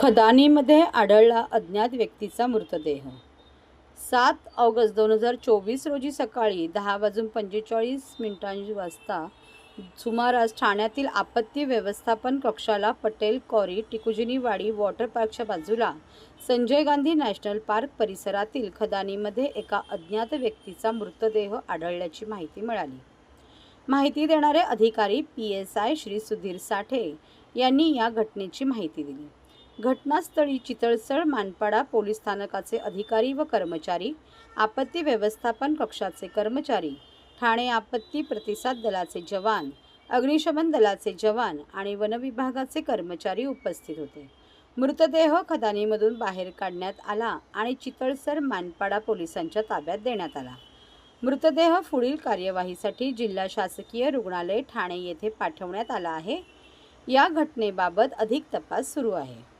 खदानीमध्ये आढळला अज्ञात व्यक्तीचा मृतदेह. सात ऑगस्ट दोन हजार चोवीस रोजी सकाळी दहा वाजून पंचेचाळीस मिनिटांची वाजता सुमारास ठाण्यातील आपत्ती व्यवस्थापन कक्षाला पटेल कॉरी टिकुजिनीवाडी वॉटर पार्कच्या बाजूला संजय गांधी नॅशनल पार्क परिसरातील खदानीमध्ये एका अज्ञात व्यक्तीचा मृतदेह आढळल्याची माहिती मिळाली. माहिती देणारे अधिकारी P S I Shri Sudhir Sathe यांनी या घटनेची माहिती दिली. घटनास्थळी चितळसळ मानपाडा पोलीस स्थानकाचे अधिकारी व कर्मचारी आपत्ती व्यवस्थापन कक्षाचे कर्मचारी ठाणे आपत्ती प्रतिसाद दलाचे जवान अग्निशमन दलाचे जवान आणि वनविभागाचे कर्मचारी उपस्थित होते. मृतदेह खदानीमधून बाहेर काढण्यात आला आणि चितळसर मानपाडा पोलिसांच्या ताब्यात देण्यात आला. मृतदेह पुढील कार्यवाहीसाठी जिल्हा शासकीय रुग्णालय ठाणे येथे पाठवण्यात आला आहे. या घटनेबाबत अधिक तपास सुरू आहे.